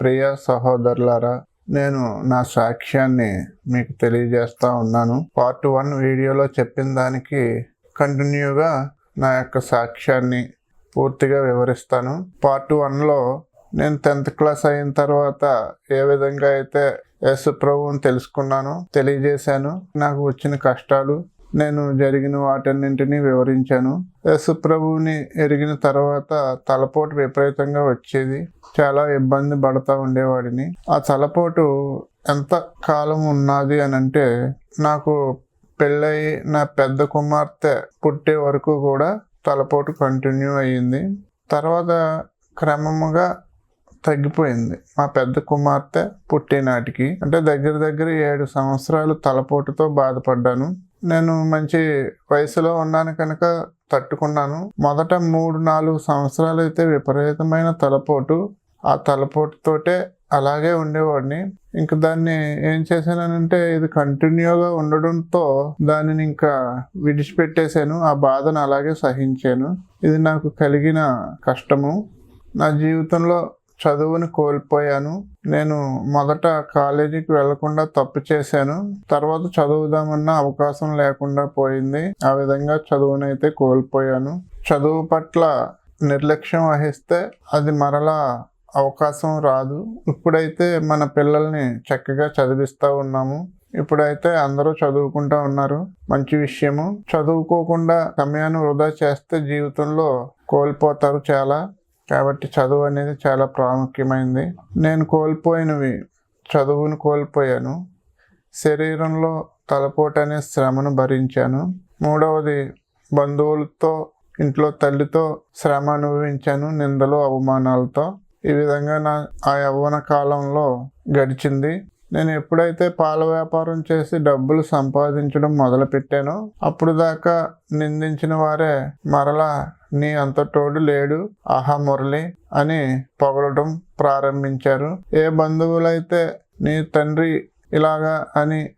ప్రియ సహోదరులారా నేను నా సాక్ష్యాన్ని మీకు తెలియజేస్తా ఉన్నాను. పార్ట్ వన్ వీడియోలో చెప్పిన దానికి కంటిన్యూగా నా యొక్క సాక్ష్యాన్ని పూర్తిగా వివరిస్తాను. పార్ట్ వన్లో నేను టెన్త్ క్లాస్ అయిన తర్వాత ఏ విధంగా అయితే యేసు ప్రభువుని తెలుసుకున్నాను తెలియజేశాను. నాకు వచ్చిన కష్టాలు నేను జరిగిన వాటన్నింటినీ వివరించాను. యేసు ప్రభువుని ఎరిగిన తర్వాత తలపోటు విపరీతంగా వచ్చేది. చాలా ఇబ్బంది పడతా ఉండేవాడిని. ఆ తలపోటు ఎంత కాలం ఉన్నది అని అంటే నాకు పెళ్ళయి నా పెద్ద కుమార్తె పుట్టే వరకు కూడా తలపోటు కంటిన్యూ అయ్యింది. తర్వాత క్రమముగా తగ్గిపోయింది. మా పెద్ద కుమార్తె పుట్టినాటికి. అంటే దగ్గర దగ్గర ఏడు సంవత్సరాలు తలపోటుతో బాధపడ్డాను. నేను మంచి వయసులో ఉన్నాను కనుక తట్టుకున్నాను. మొదట మూడు నాలుగు సంవత్సరాలు అయితే విపరీతమైన తలపోటు. ఆ తలపోటుతోటే అలాగే ఉండేవాడిని. ఇంక దాన్ని ఏం చేశానంటే ఇది కంటిన్యూగా ఉండడంతో దానిని ఇంకా విడిచిపెట్టేశాను. ఆ బాధను అలాగే సహించాను. ఇది నాకు కలిగిన కష్టము. నా జీవితంలో చదువుని కోల్పోయాను. నేను మొదట కాలేజీకి వెళ్ళకుండా తప్పు చేశాను. తర్వాత చదువుదామన్న అవకాశం లేకుండా పోయింది. ఆ విధంగా చదువునైతే కోల్పోయాను. చదువు పట్ల నిర్లక్ష్యం వహిస్తే అది మరలా అవకాశం రాదు. ఇప్పుడైతే మన పిల్లల్ని చక్కగా చదివిస్తూ ఉన్నాము. ఇప్పుడైతే అందరూ చదువుకుంటా ఉన్నారు. మంచి విషయము. చదువుకోకుండా సమయాన్ని వృధా చేస్తే జీవితంలో కోల్పోతారు చాలా. కాబట్టి చదువు అనేది చాలా ప్రాముఖ్యమైనది నేను కోల్పోయినవి చదువును కోల్పోయాను. శరీరంలో తలపోటు అనే శ్రమను భరించాను. మూడవది బంధువులతో ఇంట్లో తల్లితో శ్రమ అనుభవించాను నిందలు అవమానాలతో. ఈ విధంగా నా ఆ యవ్వన కాలంలో గడిచింది. నేను ఎప్పుడైతే పాల వ్యాపారం చేసి డబ్బులు సంపాదించడం మొదలుపెట్టానో అప్పుడు దాకా నిందించిన వారే మరలా నీ అంత తోడు లేడు ఆహా మురళి అని పొగడటం ప్రారంభించారు. ఏ బంధువులైతే నీ తండ్రి ఇలాగా అని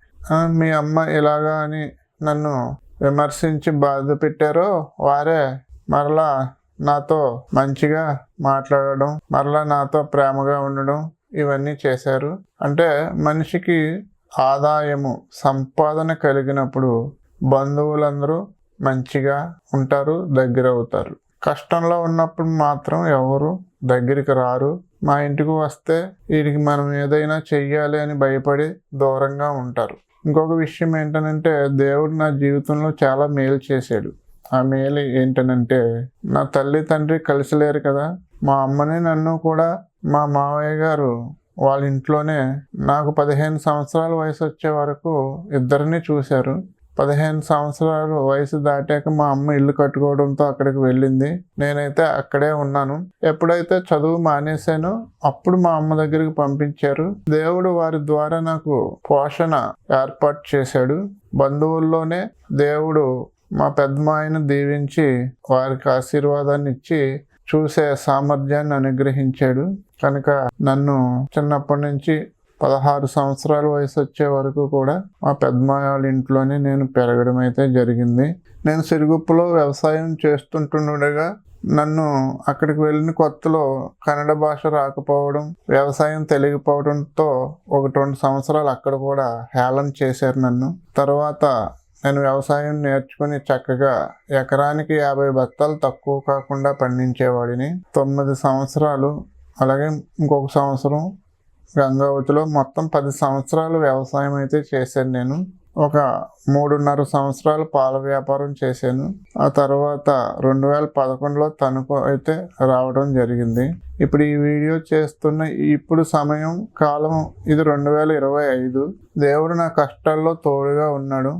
మీ అమ్మ ఇలాగా అని నన్ను విమర్శించి బాధ పెట్టారో వారే మరలా నాతో మంచిగా మాట్లాడడం మరలా నాతో ప్రేమగా ఉండడం ఇవన్నీ చేశారు. అంటే మనిషికి ఆదాయము సంపాదన కలిగినప్పుడు బంధువులందరూ మంచిగా ఉంటారు దగ్గర అవుతారు. కష్టంలో ఉన్నప్పుడు మాత్రం ఎవరు దగ్గరికి రారు. మా ఇంటికి వస్తే వీరికి మనం ఏదైనా చెయ్యాలి అని భయపడి దూరంగా ఉంటారు. ఇంకొక విషయం ఏంటనంటే దేవుడు నా జీవితంలో చాలా మేలు చేశాడు. ఆ మేలు ఏంటనంటే నా తల్లి తండ్రి కలిసి లేరు కదా మా అమ్మని నన్ను కూడా మా మావయ్య గారు వాళ్ళ ఇంట్లోనే నాకు పదిహేను సంవత్సరాల వయసు వచ్చే వరకు ఇద్దరిని చూశారు. పదిహేను సంవత్సరాలు వయసు దాటాక మా అమ్మ ఇల్లు కట్టుకోవడంతో అక్కడికి వెళ్ళింది. నేనైతే అక్కడే ఉన్నాను. ఎప్పుడైతే చదువు మానేశానో అప్పుడు మా అమ్మ దగ్గరికి పంపించారు. దేవుడు వారి ద్వారా నాకు పోషణ ఏర్పాటు చేశాడు. బంధువుల్లోనే దేవుడు మా పెద్దమాయను దీవించి వారికి ఆశీర్వాదాన్ని ఇచ్చి చూసే సామర్థ్యాన్ని అనుగ్రహించాడు. కనుక నన్ను చిన్నప్పటి నుంచి పదహారు సంవత్సరాల వయసు వచ్చే వరకు కూడా మా పెద్దమ్మాయి వాళ్ళ ఇంట్లోనే నేను పెరగడం అయితే జరిగింది. నేను సిరుగుప్పులో వ్యవసాయం చేస్తుంటుండగా నన్ను అక్కడికి వెళ్ళిన కొత్తలో కన్నడ భాష రాకపోవడం వ్యవసాయం తెలియకపోవడంతో ఒకటి రెండు సంవత్సరాలు అక్కడ కూడా హేళన చేశారు నన్ను. తర్వాత నేను వ్యవసాయం నేర్చుకుని చక్కగా ఎకరానికి యాభై బత్తాలు తక్కువ కాకుండా పండించేవాడిని. తొమ్మిది సంవత్సరాలు అలాగే ఇంకొక సంవత్సరం గంగావతిలో మొత్తం పది సంవత్సరాలు వ్యవసాయం అయితే చేశాను నేను. ఒక మూడున్నర సంవత్సరాలు పాల వ్యాపారం చేశాను. ఆ తర్వాత రెండు వేల పదకొండులో తణుకు అయితే రావడం జరిగింది. ఇప్పుడు ఈ వీడియో చేస్తున్న ఇప్పుడు సమయం కాలం ఇది రెండు వేల ఇరవై ఐదు. దేవుడు నా కష్టాల్లో తోడుగా ఉన్నాడు.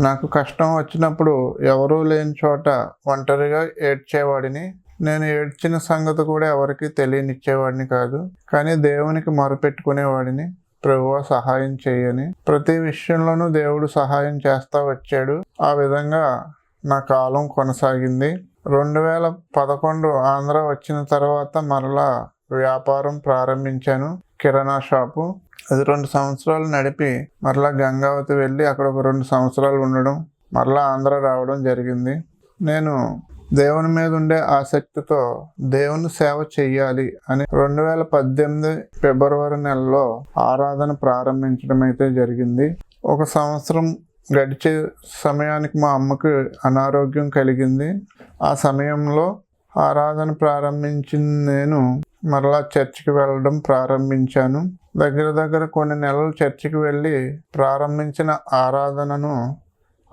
నాకు కష్టం వచ్చినప్పుడు ఎవరూ లేని చోట ఒంటరిగా ఏడ్చేవాడిని. నేను ఏడ్చిన సంగతి కూడా ఎవరికి తెలియనిచ్చేవాడిని కాదు. కానీ దేవునికి మొరపెట్టుకునేవాడిని. ప్రభువ సహాయం చేయని. ప్రతి విషయంలోనూ దేవుడు సహాయం చేస్తా వచ్చాడు. ఆ విధంగా నా కాలం కొనసాగింది. రెండు వేల పదకొండు ఆంధ్ర వచ్చిన తర్వాత మరలా వ్యాపారం ప్రారంభించాను. కిరాణా షాపు. అది రెండు సంవత్సరాలు నడిపి మరలా గంగావతి వెళ్ళి అక్కడ ఒక రెండు సంవత్సరాలు ఉండడం మరలా ఆంధ్ర రావడం జరిగింది. నేను దేవుని మీద ఉండే ఆసక్తితో దేవుని సేవ చెయ్యాలి అని రెండు వేల పద్దెనిమిది ఫిబ్రవరి నెలలో ఆరాధన ప్రారంభించడం అయితే జరిగింది. ఒక సంవత్సరం గడిచే సమయానికి మా అమ్మకు అనారోగ్యం కలిగింది. ఆ సమయంలో ఆరాధన ప్రారంభించిన నేను మరలా చర్చికి వెళ్ళడం ప్రారంభించాను. దగ్గర దగ్గర కొన్ని నెలలు చర్చికి వెళ్ళి ప్రారంభించిన ఆరాధనను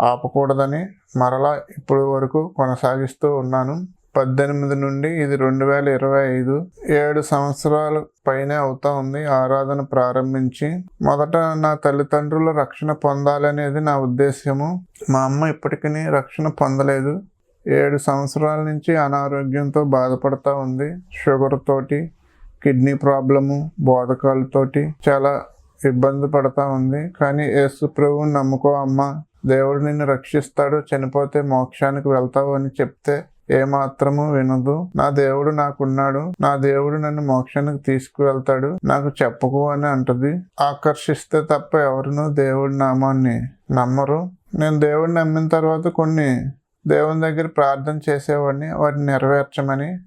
ఆపకూడదని మరలా ఇప్పటి వరకు కొనసాగిస్తూ ఉన్నాను. పద్దెనిమిది నుండి ఇది రెండు వేల ఇరవై ఐదు ఏడు సంవత్సరాలు పైనే అవుతా ఉంది ఆరాధన ప్రారంభించి. మొదట నా తల్లిదండ్రుల రక్షణ పొందాలనేది నా ఉద్దేశ్యము. మా అమ్మ ఇప్పటికీ రక్షణ పొందలేదు. ఏడు సంవత్సరాల నుంచి అనారోగ్యంతో బాధపడతా ఉంది. షుగర్ తోటి కిడ్నీ ప్రాబ్లము బోధకాలతోటి చాలా ఇబ్బంది పడతా ఉంది. కానీ యేసు ప్రభువుని నమ్ముకో అమ్మ దేవుడు నిన్ను రక్షిస్తాడు చనిపోతే మోక్షానికి వెళ్తావు అని చెప్తే ఏమాత్రము వినదు. నా దేవుడు నాకున్నాడు నా దేవుడు నన్ను మోక్షానికి తీసుకువెళ్తాడు నాకు చెప్పకు అని అంటది. ఆకర్షిస్తే తప్ప ఎవరును దేవుడి నామాన్ని నమ్మరు. నేను దేవుడిని నమ్మిన తర్వాత కొన్ని దేవుని దగ్గర ప్రార్థన చేసేవాడిని వాటిని నెరవేర్చమని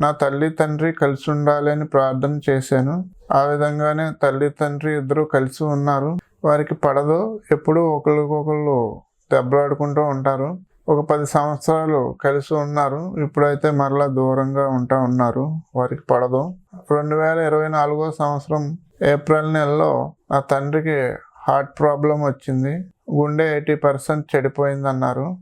నా తల్లి తండ్రి కలిసి ఉండాలి అని ప్రార్థన చేశాను. ఆ విధంగానే తల్లి తండ్రి ఇద్దరు కలిసి ఉన్నారు. వారికి పడదు. ఎప్పుడూ ఒకరికొకళ్ళు దెబ్బలాడుకుంటూ ఉంటారు. ఒక పది సంవత్సరాలు కలిసి ఉన్నారు. ఇప్పుడైతే మరలా దూరంగా ఉంటా ఉన్నారు. వారికి పడదు. రెండు వేల ఇరవై నాలుగో సంవత్సరం ఏప్రిల్ నెలలో నా తండ్రికి హార్ట్ ప్రాబ్లం వచ్చింది. గుండె ఎయిటీ పర్సెంట్ చెడిపోయిందన్నారు.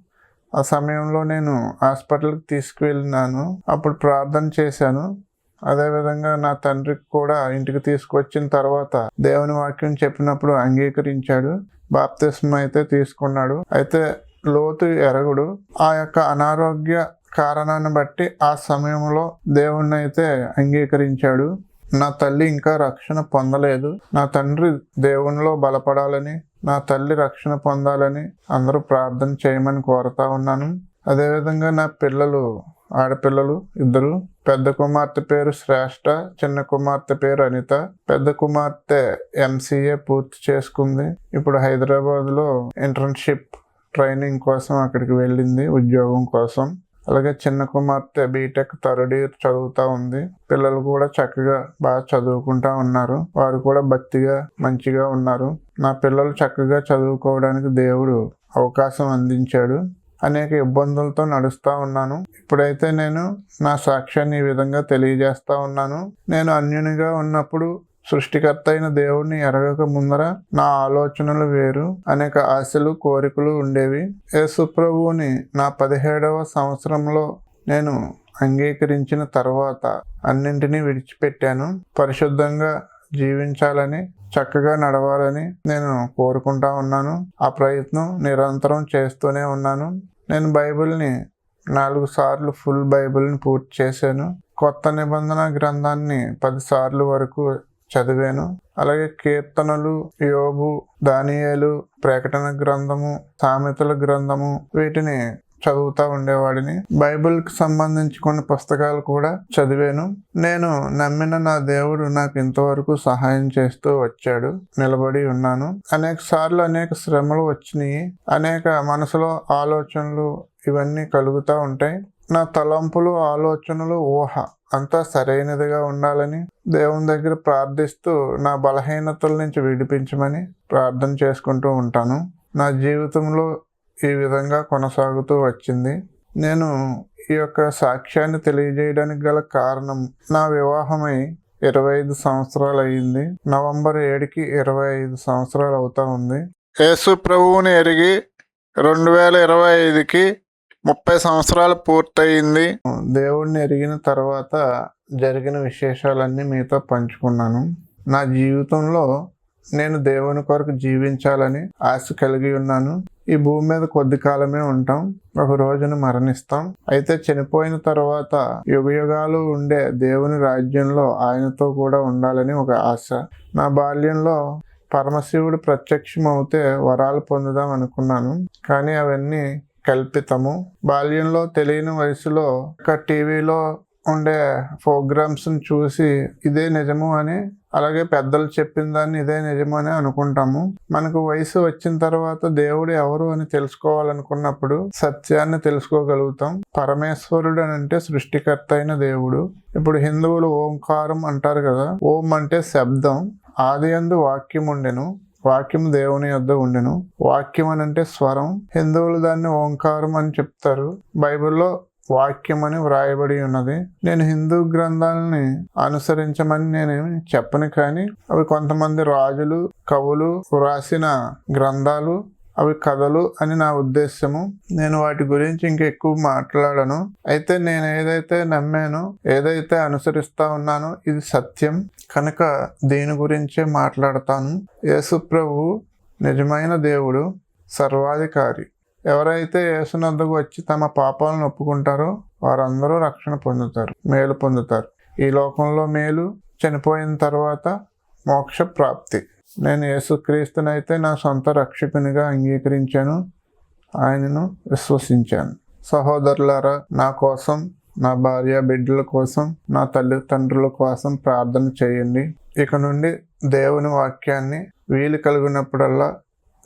ఆ సమయంలో నేను హాస్పిటల్కి తీసుకువెళ్ళినాను. అప్పుడు ప్రార్థన చేశాను. అదేవిధంగా నా తండ్రికి కూడా ఇంటికి తీసుకొచ్చిన తర్వాత దేవుని వాక్యం చెప్పినప్పుడు అంగీకరించాడు. బాప్తిస్మ అయితే తీసుకున్నాడు. అయితే లోతు ఎరగుడు ఆ యొక్క అనారోగ్య కారణాన్ని బట్టి ఆ సమయంలో దేవుణ్ణి అయితే అంగీకరించాడు. నా తల్లి ఇంకా రక్షణ పొందలేదు. నా తండ్రి దేవునిలో బలపడాలని నా తల్లి రక్షణ పొందాలని అందరూ ప్రార్థన చేయమని కోరుతా ఉన్నాను. అదేవిధంగా నా పిల్లలు ఆడపిల్లలు ఇద్దరు. పెద్ద కుమార్తె పేరు శ్రేష్ఠ చిన్న కుమార్తె పేరు అనిత. పెద్ద కుమార్తె ఎంసీఏ పూర్తి చేసుకుంది. ఇప్పుడు హైదరాబాద్లో ఇంటర్న్షిప్ ట్రైనింగ్ కోసం అక్కడికి వెళ్ళింది ఉద్యోగం కోసం. అలాగే చిన్న కుమార్తె బీటెక్ థర్డ్ ఇయర్ చదువుతూ ఉంది. పిల్లలు కూడా చక్కగా బాగా చదువుకుంటా ఉన్నారు. వారు కూడా భక్తిగా మంచిగా ఉన్నారు. నా పిల్లలు చక్కగా చదువుకోవడానికి దేవుడు అవకాశం అందించాడు. అనేక ఇబ్బందులతో నడుస్తూ ఉన్నాను. ఇప్పుడైతే నేను నా సాక్ష్యాన్ని ఈ విధంగా తెలియజేస్తూ ఉన్నాను. నేను అన్యునిగా ఉన్నప్పుడు సృష్టికర్త అయిన దేవుణ్ణి ఎరగక ముందర నా ఆలోచనలు వేరు అనేక ఆశలు కోరికలు ఉండేవి. యేసుప్రభువుని నా పదిహేడవ సంవత్సరంలో నేను అంగీకరించిన తర్వాత అన్నింటినీ విడిచిపెట్టాను. పరిశుద్ధంగా జీవించాలని చక్కగా నడవాలని నేను కోరుకుంటా ఉన్నాను. ఆ ప్రయత్నం నిరంతరం చేస్తూనే ఉన్నాను. నేను బైబిల్ని నాలుగు సార్లు ఫుల్ బైబిల్ని పూర్తి చేశాను. కొత్త నిబంధన గ్రంథాన్ని పదిసార్లు వరకు చదివాను. అలాగే కీర్తనలు యోబు దానియేలు ప్రకటన గ్రంథము సామెతల గ్రంథము వీటిని చదువుతూ ఉండేవాడిని. బైబిల్కి సంబంధించి కొన్ని పుస్తకాలు కూడా చదివాను. నేను నమ్మిన నా దేవుడు నాకు ఇంతవరకు సహాయం చేస్తూ వచ్చాడు. నిలబడి ఉన్నాను. అనేక సార్లు అనేక శ్రమలు వచ్చినాయి. అనేక మనసులో ఆలోచనలు ఇవన్నీ కలుగుతూ ఉంటాయి. నా తలంపులు ఆలోచనలు ఊహ. అంతా సరైనదిగా ఉండాలని దేవుని దగ్గర ప్రార్థిస్తూ నా బలహీనతల నుంచి విడిపించమని ప్రార్థన చేసుకుంటూ ఉంటాను. నా జీవితంలో ఈ విధంగా కొనసాగుతూ వచ్చింది. నేను ఈ యొక్క సాక్ష్యాన్ని తెలియజేయడానికి గల కారణం నా వివాహమై ఇరవై ఐదు సంవత్సరాలు అయ్యింది నవంబర్ ఏడుకి ఇరవై ఐదు సంవత్సరాలు అవుతా ఉంది. యేసు ప్రభువుని ఎరిగి రెండు వేల ఇరవై ఐదుకి ముప్పై సంవత్సరాలు పూర్తయింది దేవుడిని ఎరిగిన తర్వాత జరిగిన విశేషాలన్నీ మీతో పంచుకున్నాను. నా జీవితంలో నేను దేవుని కొరకు జీవించాలని ఆశ కలిగి ఉన్నాను. ఈ భూమి మీద కొద్ది కాలమే ఉంటాం. ఒక రోజున మరణిస్తాం. అయితే చనిపోయిన తర్వాత యుగయుగాలు ఉండే దేవుని రాజ్యంలో ఆయనతో కూడా ఉండాలని ఒక ఆశ. నా బాల్యంలో పరమశివుడు ప్రత్యక్షం అవుతే వరాలు పొందుదాం అనుకున్నాను. కానీ అవన్నీ కల్పితము. బాల్యంలో తెలియని వయసులో ఒక టీవీలో ఉండే ప్రోగ్రామ్స్ని చూసి ఇదే నిజము అని అలాగే పెద్దలు చెప్పిన దాన్ని ఇదే నిజమని అనుకుంటాము. మనకు వయసు వచ్చిన తర్వాత దేవుడు ఎవరు అని తెలుసుకోవాలనుకున్నప్పుడు సత్యాన్ని తెలుసుకోగలుగుతాం. పరమేశ్వరుడు అని అంటే సృష్టికర్త అయిన దేవుడు. ఇప్పుడు హిందువులు ఓంకారం అంటారు కదా. ఓం అంటే శబ్దం. ఆది అందు వాక్యం ఉండెను. వాక్యం దేవుని యొద్ద ఉండెను. వాక్యం అని అంటే స్వరం. హిందువులు దాన్ని ఓంకారం అని చెప్తారు. బైబిల్లో వాక్యం అని వ్రాయబడి ఉన్నది. నేను హిందూ గ్రంథాలని అనుసరించమని నేనేమి చెప్పను కానీ అవి కొంతమంది రాజులు కవులు వ్రాసిన గ్రంథాలు అవి కథలు అని నా ఉద్దేశము నేను వాటి గురించి ఇంకెక్కువ మాట్లాడను. అయితే నేను ఏదైతే నమ్మానో ఏదైతే అనుసరిస్తా ఉన్నానో ఇది సత్యం. కనుక దీని గురించే మాట్లాడతాను. యేసు ప్రభు నిజమైన దేవుడు సర్వాధికారి. ఎవరైతే యేసునందుకు వచ్చి తమ పాపాలను ఒప్పుకుంటారో వారందరూ రక్షణ పొందుతారు మేలు పొందుతారు. ఈ లోకంలో మేలు చనిపోయిన తర్వాత మోక్ష ప్రాప్తి. నేను యేసుక్రీస్తునైతే నా సొంత రక్షకునిగా అంగీకరించాను ఆయనను విశ్వసించాను. సహోదరులారా నా కోసం నా భార్య బిడ్డల కోసం నా తల్లిదండ్రుల కోసం ప్రార్థన చేయండి. ఇక నుండి దేవుని వాక్యాన్ని వీలు కలిగినప్పుడల్లా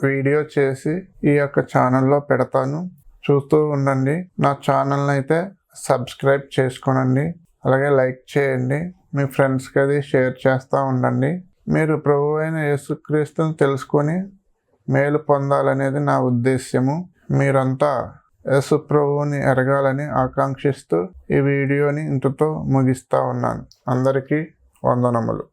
వీడియో చేసి ఈ యొక్క ఛానల్లో పెడతాను. చూస్తూ ఉండండి. నా ఛానల్ని అయితే సబ్స్క్రైబ్ చేసుకోనండి. అలాగే లైక్ చేయండి. మీ ఫ్రెండ్స్కి అది షేర్ చేస్తూ ఉండండి. మీరు ప్రభు అయిన యేసుక్రీస్తుని తెలుసుకొని మేలు పొందాలనేది నా ఉద్దేశ్యము. మీరంతా యేసు ప్రభువుని ఎరగాలని ఆకాంక్షిస్తూ ఈ వీడియోని ఇంతతో ముగిస్తూ ఉన్నాను. అందరికీ వందనములు.